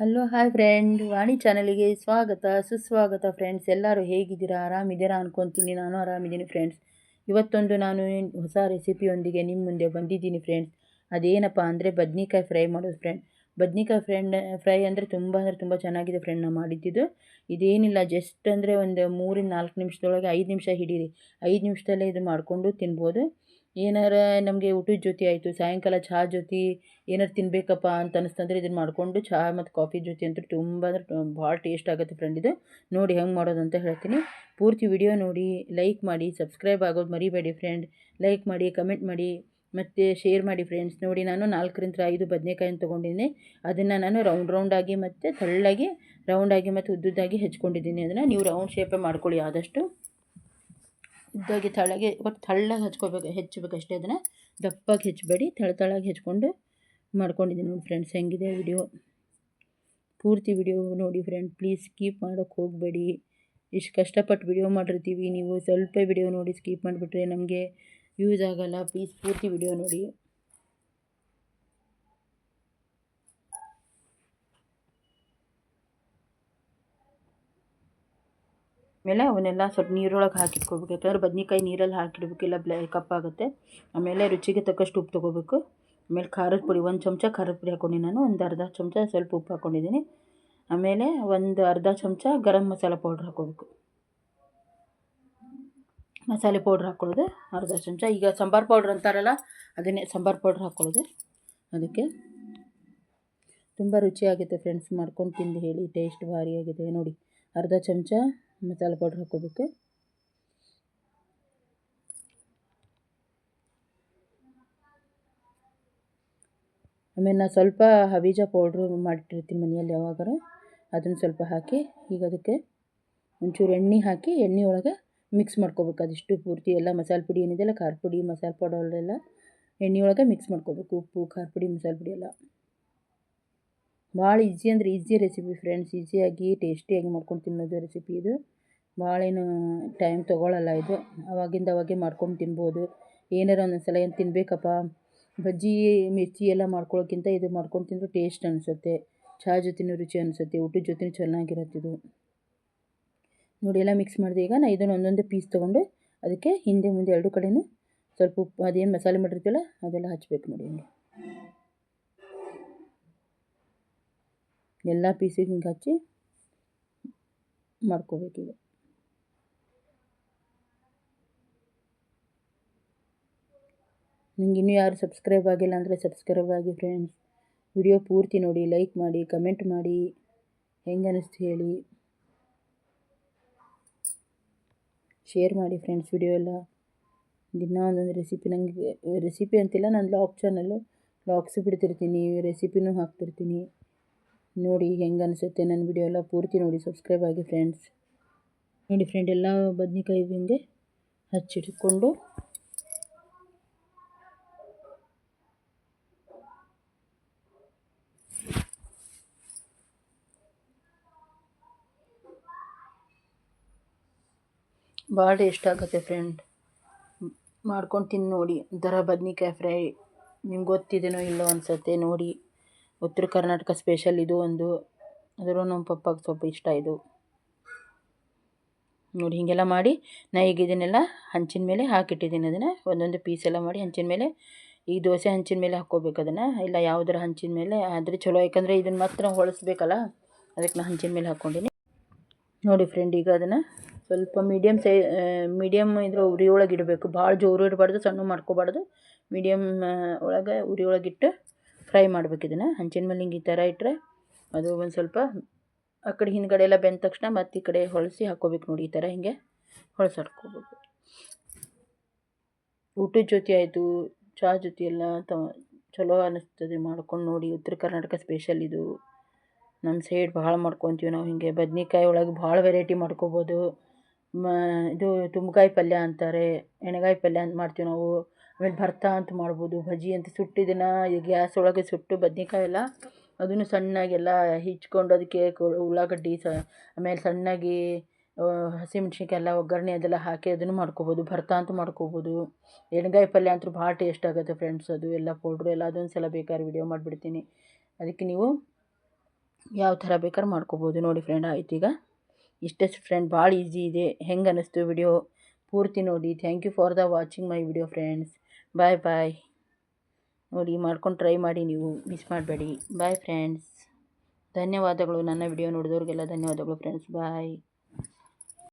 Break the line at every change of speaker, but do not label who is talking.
Hello hi friend Vani ಚಾನಲಿಗೆ ಸ್ವಾಗತ, ಸುಸ್ವಾಗತ ಫ್ರೆಂಡ್ಸ್ ಎಲ್ಲರೂ ಹೇಗಿದ್ದೀರಾ? ಆರಾಮಿದ್ದೀರಾ ಅನ್ಕೊತೀನಿ. ನಾನು ಆರಾಮಿದ್ದೀನಿ ಫ್ರೆಂಡ್ಸ್ ಇವತ್ತೊಂದು ನಾನು ಹೊಸ ರೆಸಿಪಿಯೊಂದಿಗೆ ನಿಮ್ಮ ಮುಂದೆ ಬಂದಿದ್ದೀನಿ ಫ್ರೆಂಡ್ಸ್ ಅದೇನಪ್ಪ ಅಂದರೆ ಬದ್ನಿಕಾಯಿ ಫ್ರೈ ಮಾಡೋದು ಫ್ರೆಂಡ್ ಬದ್ನಿಕಾಯಿ ಫ್ರೆಂಡ್ ಫ್ರೈ ಅಂದರೆ ತುಂಬ ಅಂದರೆ ತುಂಬ ಚೆನ್ನಾಗಿದೆ ಫ್ರೆಂಡ್ ನಾನು ಮಾಡಿದ್ದಿದ್ದು ಇದೇನಿಲ್ಲ ಜಸ್ಟ್ ಅಂದರೆ ಒಂದು ಮೂರಿಂದ ನಾಲ್ಕು ನಿಮಿಷದೊಳಗೆ ಐದು ನಿಮಿಷ ಹಿಡೀರಿ. ಐದು ನಿಮಿಷದಲ್ಲೇ ಇದು ಮಾಡಿಕೊಂಡು ತಿನ್ಬೋದು. ಏನಾರ ನಮಗೆ ಊಟದ ಜೊತೆ ಆಯಿತು, ಸಾಯಂಕಾಲ ಚಹಾ ಜೊತೆ ಏನಾರು ತಿನ್ನಬೇಕಪ್ಪ ಅಂತ ಅನಿಸ್ತಂದ್ರೆ ಇದನ್ನು ಮಾಡಿಕೊಂಡು ಚಹಾ ಮತ್ತು ಕಾಫಿ ಜೊತೆ ಅಂತೂ ತುಂಬ ಅಂದರೆ ಭಾಳ ಟೇಸ್ಟ್ ಆಗುತ್ತೆ ಫ್ರೆಂಡ್ ಇದು. ನೋಡಿ ಹೆಂಗೆ ಮಾಡೋದು ಅಂತ ಹೇಳ್ತೀನಿ. ಪೂರ್ತಿ ವಿಡಿಯೋ ನೋಡಿ ಲೈಕ್ ಮಾಡಿ ಸಬ್ಸ್ಕ್ರೈಬ್ ಆಗೋದು ಮರಿಬೇಡಿ ಫ್ರೆಂಡ್ ಲೈಕ್ ಮಾಡಿ ಕಮೆಂಟ್ ಮಾಡಿ, ಮತ್ತು ಶೇರ್ ಮಾಡಿ ಫ್ರೆಂಡ್ಸ್ ನೋಡಿ ನಾನು ನಾಲ್ಕರಿಂದ ಐದು ಬದನೆಕಾಯಿನ ತೊಗೊಂಡಿದ್ದೀನಿ ಅದನ್ನು ನಾನು ರೌಂಡ್ ರೌಂಡಾಗಿ ಮತ್ತು ತೆಳ್ಳಗೆ ರೌಂಡಾಗಿ ಮತ್ತು ಉದ್ದುದ್ದಾಗಿ ಹೆಚ್ಕೊಂಡಿದ್ದೀನಿ. ಅದನ್ನು ನೀವು ರೌಂಡ್ ಶೇಪೇ ಮಾಡ್ಕೊಳ್ಳಿ ಆದಷ್ಟು. ಉದ್ದಾಗಿ ತಳಗೆ ಒಟ್ಟು ತಳ್ಳಗೆ ಹಚ್ಕೋಬೇಕು, ಹೆಚ್ಚಬೇಕು ಅಷ್ಟೇ ಅದನ್ನು. ದಪ್ಪಾಗಿ ಹೆಚ್ಚಬೇಡಿ, ತಳ ತಳಗೆ ಹೆಚ್ಕೊಂಡು ಮಾಡ್ಕೊಂಡಿದ್ದೀನಿ ನೋಡಿ ಫ್ರೆಂಡ್ಸ್ ಹೆಂಗಿದೆ ವಿಡಿಯೋ ಪೂರ್ತಿ ವಿಡಿಯೋ ನೋಡಿ ಫ್ರೆಂಡ್ ಪ್ಲೀಸ್ ಸ್ಕೀಪ್ ಮಾಡೋಕ್ಕೆ ಹೋಗಬೇಡಿ. ಇಷ್ಟು ಕಷ್ಟಪಟ್ಟು ವಿಡಿಯೋ ಮಾಡಿರ್ತೀವಿ ನೀವು, ಸ್ವಲ್ಪ ವಿಡಿಯೋ ನೋಡಿ ಸ್ಕೀಪ್ ಮಾಡಿಬಿಟ್ರೆ ನಮಗೆ ಯೂಸ್ ಆಗೋಲ್ಲ. ಪ್ಲೀಸ್ ಪೂರ್ತಿ ವಿಡಿಯೋ ನೋಡಿ. ಆಮೇಲೆ ಅವನ್ನೆಲ್ಲ ಸ್ವಲ್ಪ ನೀರೊಳಗೆ ಹಾಕಿಟ್ಕೋಬೇಕು. ಯಾಕಂದ್ರೆ ಬದ್ನೆಕಾಯಿ ನೀರಲ್ಲಿ ಹಾಕಿಡ್ಬೇಕು ಇಲ್ಲ ಬ್ಲೇ ಕಪ್ಪಾಗುತ್ತೆ ಆಮೇಲೆ ರುಚಿಗೆ ತಕ್ಕಷ್ಟು ಉಪ್ಪು ತೊಗೋಬೇಕು. ಆಮೇಲೆ ಖಾರದ ಪುಡಿ, ಒಂದು ಚಮಚ ಖಾರದ ಪುಡಿ ಹಾಕ್ಕೊಂಡು ನಾನು, ಒಂದು ಅರ್ಧ ಚಮಚ ಸ್ವಲ್ಪ ಉಪ್ಪು ಹಾಕ್ಕೊಂಡಿದ್ದೀನಿ ಆಮೇಲೆ ಒಂದು ಅರ್ಧ ಚಮಚ ಗರಂ ಮಸಾಲೆ ಪೌಡ್ರ್ ಹಾಕ್ಕೋಬೇಕು. ಮಸಾಲೆ ಪೌಡ್ರ್ ಹಾಕ್ಕೊಳ್ಳೋದು, ಅರ್ಧ ಚಮಚ. ಈಗ ಸಾಂಬಾರು ಪೌಡ್ರ್ ಅಂತಾರಲ್ಲ, ಅದನ್ನೇ ಸಾಂಬಾರು ಪೌಡ್ರ್ ಹಾಕ್ಕೊಳ್ಳೋದು. ಅದಕ್ಕೆ ತುಂಬ ರುಚಿಯಾಗುತ್ತೆ ಫ್ರೆಂಡ್ಸ್, ಮಾಡ್ಕೊಂಡು ತಿಂದು ಹೇಳಿ, ಟೇಸ್ಟ್ ಭಾರಿಯಾಗಿದೆ ನೋಡಿ, ಅರ್ಧ ಚಮಚ ಮಸಾಲೆ ಪೌಡ್ರ್ ಹಾಕೋಬೇಕು ಆಮೇಲೆ ನಾನು ಸ್ವಲ್ಪ ಹಬೀಜ ಪೌಡ್ರು ಮಾಡಿಟ್ಟಿರ್ತೀನಿ ಮನೆಯಲ್ಲಿ ಯಾವಾಗಾರ. ಅದನ್ನು ಸ್ವಲ್ಪ ಹಾಕಿ ಈಗ ಅದಕ್ಕೆ ಒಂಚೂರು ಎಣ್ಣೆ ಹಾಕಿ ಎಣ್ಣೆ ಒಳಗೆ ಮಿಕ್ಸ್ ಮಾಡ್ಕೋಬೇಕು. ಅದಿಷ್ಟು ಪೂರ್ತಿ ಎಲ್ಲ ಮಸಾಲೆ ಪುಡಿ ಏನಿದೆಯಲ್ಲ ಖಾರ ಪುಡಿ, ಮಸಾಲೆ ಪೌಡರ್ ಎಲ್ಲ ಎಣ್ಣೆ ಒಳಗೆ ಮಿಕ್ಸ್ ಮಾಡ್ಕೋಬೇಕು. ಉಪ್ಪು, ಖಾರ ಪುಡಿ, ಮಸಾಲೆ ಪುಡಿ ಎಲ್ಲ. ಭಾಳ ಈಸಿ ಅಂದರೆ ಈಸಿ ರೆಸಿಪಿ ಫ್ರೆಂಡ್ಸ್ ಈಸಿಯಾಗಿ ಟೇಸ್ಟಿಯಾಗಿ ಮಾಡ್ಕೊಂಡು ತಿನ್ನೋದು ರೆಸಿಪಿ ಇದು. ಭಾಳೇನು ಟೈಮ್ ತೊಗೊಳ್ಳಲ್ಲ ಇದು. ಅವಾಗಿಂದ ಅವಾಗೆ ಮಾಡ್ಕೊಂಡು ತಿನ್ಬೋದು. ಏನಾರ ಒಂದೊಂದು ಸಲ ಏನು ತಿನ್ನಬೇಕಪ್ಪ ಬಜ್ಜಿ, ಮಿರ್ಚಿ ಎಲ್ಲ ಮಾಡ್ಕೊಳ್ಳೋಕ್ಕಿಂತ ಇದು ಮಾಡ್ಕೊಂಡು ತಿಂದರೆ ಟೇಸ್ಟ್ ಅನಿಸುತ್ತೆ. ಚಹಾ ಜೊತೆನೂ ರುಚಿ ಅನಿಸುತ್ತೆ. ಊಟದ ಜೊತೆನೂ ಚೆನ್ನಾಗಿರುತ್ತೆ ಇದು. ನೋಡಿ ಎಲ್ಲ ಮಿಕ್ಸ್ ಮಾಡಿದೆ. ಈಗ ನಾನು ಇದನ್ನು ಒಂದೊಂದು ಪೀಸ್ ತೊಗೊಂಡು ಅದಕ್ಕೆ ಹಿಂದೆ ಮುಂದೆ ಎರಡು ಕಡೆಯೂ ಸ್ವಲ್ಪ ಉಪ್ಪು, ಅದೇನು ಮಸಾಲೆ ಮಾಡಿರ್ತೀವಲ್ಲ ಅದೆಲ್ಲ ಹಚ್ಬೇಕು ನೋಡಿ ಹಿಂಗೆ. ಎಲ್ಲ ಪೀಸಿಗೆ ಹಿಂಗೆ ಹಚ್ಚಿ ಮಾಡ್ಕೋಬೇಕೀಗ ನಿಮ್ಗೆ ಇನ್ನೂ ಯಾರು ಸಬ್ಸ್ಕ್ರೈಬ್ ಆಗಿಲ್ಲ ಅಂದರೆ ಸಬ್ಸ್ಕ್ರೈಬ್ ಆಗಿ ಫ್ರೆಂಡ್ಸ್ ವಿಡಿಯೋ ಪೂರ್ತಿ ನೋಡಿ ಲೈಕ್ ಮಾಡಿ ಕಮೆಂಟ್ ಮಾಡಿ. ಹೆಂಗೆ ಅನ್ನಿಸ್ತು ಹೇಳಿ. ಶೇರ್ ಮಾಡಿ ಫ್ರೆಂಡ್ಸ್ ವಿಡಿಯೋ ಎಲ್ಲ. ದಿನ ಒಂದೊಂದು ರೆಸಿಪಿ ನನಗೆ ರೆಸಿಪಿ ಅಂತಿಲ್ಲ, ನಾನು ಲಾಗ್ ಚಾನಲ್ಲು ಲಾಗ್ಸು ಬಿಡ್ತಿರ್ತೀನಿ ರೆಸಿಪಿನೂ ಹಾಕ್ತಿರ್ತೀನಿ. ನೋಡಿ ಹೆಂಗೆ ಅನಿಸುತ್ತೆ ನನ್ನ ವಿಡಿಯೋ ಎಲ್ಲ ಪೂರ್ತಿ ನೋಡಿ ಸಬ್ಸ್ಕ್ರೈಬ್ ಆಗಿ ಫ್ರೆಂಡ್ಸ್ ನೋಡಿ ಫ್ರೆಂಡ್ ಎಲ್ಲ ಬದ್ನೆಕಾಯಿ ಹಿಂಗೆ ಹಚ್ಚಿಟ್ಕೊಂಡು. ಭಾಳ ಟೇಸ್ಟ್ ಆಗುತ್ತೆ ಫ್ರೆಂಡ್ ಮಾಡ್ಕೊಂಡು ತಿಂದು ನೋಡಿ, ಒಂಥರ ಬದ್ನಿಕಾಯಿ ಫ್ರೈ. ನಿಮ್ಗೆ ಗೊತ್ತಿದೆಯೋ ಇಲ್ಲೋ ಅನಿಸುತ್ತೆ ನೋಡಿ. ಉತ್ತರ ಕರ್ನಾಟಕ ಸ್ಪೆಷಲ್ ಇದು ಒಂದು. ಅದರೂ ನಮ್ಮ ಪಪ್ಪಗೆ ಸ್ವಲ್ಪ ಇಷ್ಟ ಇದು. ನೋಡಿ, ಹೀಗೆಲ್ಲ ಮಾಡಿ ನಾ ಈಗ ಇದನ್ನೆಲ್ಲ ಹಂಚಿನ ಮೇಲೆ ಹಾಕಿಟ್ಟಿದ್ದೀನಿ. ಅದನ್ನು ಒಂದೊಂದು ಪೀಸ್ ಎಲ್ಲ ಮಾಡಿ ಹಂಚಿನ ಮೇಲೆ, ಈ ದೋಸೆ ಹಂಚಿನ ಮೇಲೆ ಹಾಕ್ಕೋಬೇಕು ಅದನ್ನು. ಇಲ್ಲ ಯಾವುದರ ಹಂಚಿನ ಮೇಲೆ ಆದರೆ ಚಲೋ, ಯಾಕಂದರೆ ಇದನ್ನು ಮಾತ್ರ ಹೊಳಿಸ್ಬೇಕಲ್ಲ, ಅದಕ್ಕೆ ನಾನು ಹಂಚಿನ ಮೇಲೆ ಹಾಕ್ಕೊಂಡಿನಿ. ನೋಡಿ ಫ್ರೆಂಡ್ ಈಗ ಅದನ್ನು ಸ್ವಲ್ಪ ಮೀಡಿಯಮ್ ಸೈ ಮೀಡಿಯಮ್ ಇದ್ರ ಉರಿ ಒಳಗೆ ಇಡಬೇಕು. ಭಾಳ ಜೋರು ಇಡಬಾರ್ದು, ಸಣ್ಣ ಮಾಡ್ಕೋಬಾರ್ದು. ಮೀಡಿಯಮ್ ಒಳಗೆ ಉರಿ ಒಳಗಿಟ್ಟು ಫ್ರೈ ಮಾಡ್ಬೇಕು ಇದನ್ನು. ಹಂಚಿನ ಮೇಲೆ ಹಿಂಗೆ ಈ ಥರ ಇಟ್ಟರೆ ಅದು ಒಂದು ಸ್ವಲ್ಪ ಆ ಕಡೆ ಹಿಂದ್ಗಡೆ ಎಲ್ಲ ಬೆಂದ ತಕ್ಷಣ ಮತ್ತು ಈ ಕಡೆ ಹೊಳಸಿ ಹಾಕ್ಕೋಬೇಕು ನೋಡಿ ಈ ಥರ ಹಿಂಗೆ ಹೊಳಸಾಡ್ಕೋಬೇಕು ಊಟದ ಜೊತೆ ಆಯಿತು ಚಹಾ ಜೊತೆ ಎಲ್ಲ ತ ಚಲೋ ಅನ್ನಿಸ್ತದೆ ಮಾಡ್ಕೊಂಡು ನೋಡಿ. ಉತ್ತರ ಕರ್ನಾಟಕ ಸ್ಪೆಷಲ್ ಇದು. ನಮ್ಮ ಸೈಡ್ ಭಾಳ ಮಾಡ್ಕೊತೀವಿ ನಾವು ಹಿಂಗೆ. ಬದ್ನೆಕಾಯಿ ಒಳಗೆ ಭಾಳ ವೆರೈಟಿ ಮಾಡ್ಕೋಬೋದು. ಮ ಇದು ತುಂಬಕಾಯಿ ಪಲ್ಯ ಅಂತಾರೆ ಎಣ್ಣೆಗಾಯಿ ಪಲ್ಯ ಅಂತ ಮಾಡ್ತೀವಿ ನಾವು. ಆಮೇಲೆ ಭರ್ತ ಅಂತ ಮಾಡ್ಬೋದು ಬಜ್ಜಿ ಅಂತ ಸುಟ್ಟಿದ್ದನ್ನು ಗ್ಯಾಸ್ ಒಳಗೆ ಸುಟ್ಟು ಬದ್ನೆಕಾಯಿ ಎಲ್ಲ ಅದನ್ನು ಸಣ್ಣಗೆಲ್ಲ ಹಿಚ್ಕೊಂಡು ಅದಕ್ಕೆ ಉಳ್ಳಾಗಡ್ಡಿ ಸ ಆಮೇಲೆ ಸಣ್ಣಗೆ ಹಸಿಮೆಣ್ಸಿನ್ಕಾಯಿ ಎಲ್ಲ ಒಗ್ಗರಣೆ ಅದೆಲ್ಲ ಹಾಕಿ ಅದನ್ನು ಮಾಡ್ಕೊಬೋದು, ಭರ್ತ ಅಂತ ಮಾಡ್ಕೋಬೋದು. ಎಣ್ಗಾಯಿ ಪಲ್ಯ ಅಂತೂ ಭಾಳ ಟೇಸ್ಟ್ ಆಗುತ್ತೆ ಫ್ರೆಂಡ್ಸ್ ಅದು, ಎಲ್ಲ ಪೌಡ್ರು ಎಲ್ಲ ಅದೊಂದು ಸಲ ಬೇಕಾದ್ರೆ ವಿಡಿಯೋ ಮಾಡಿಬಿಡ್ತೀನಿ. ಅದಕ್ಕೆ ನೀವು ಯಾವ ಥರ ಬೇಕಾದ್ರೆ ಮಾಡ್ಕೋಬೋದು ನೋಡಿ ಫ್ರೆಂಡ್ ಆಯ್ತು ಈಗ. ಇಷ್ಟೇ ಫ್ರೆಂಡ್ ಭಾಳ ಈಸಿ ಇದೆ, ಹೆಂಗೆ ಅನ್ನಿಸ್ತು ವಿಡಿಯೋ ಪೂರ್ತಿ ನೋಡಿ thank you for the watching my video friends bye bye ನೋಡಿ, ಮಾಡ್ಕೊಂಡು ಟ್ರೈ ಮಾಡಿ ನೀವು ಮಿಸ್ ಮಾಡಬೇಡಿ. ಬಾಯ್ ಫ್ರೆಂಡ್ಸ್ ಧನ್ಯವಾದಗಳು. ನನ್ನ ವಿಡಿಯೋ ನೋಡಿದವ್ರಿಗೆಲ್ಲ ಧನ್ಯವಾದಗಳು ಫ್ರೆಂಡ್ಸ್ ಬಾಯ್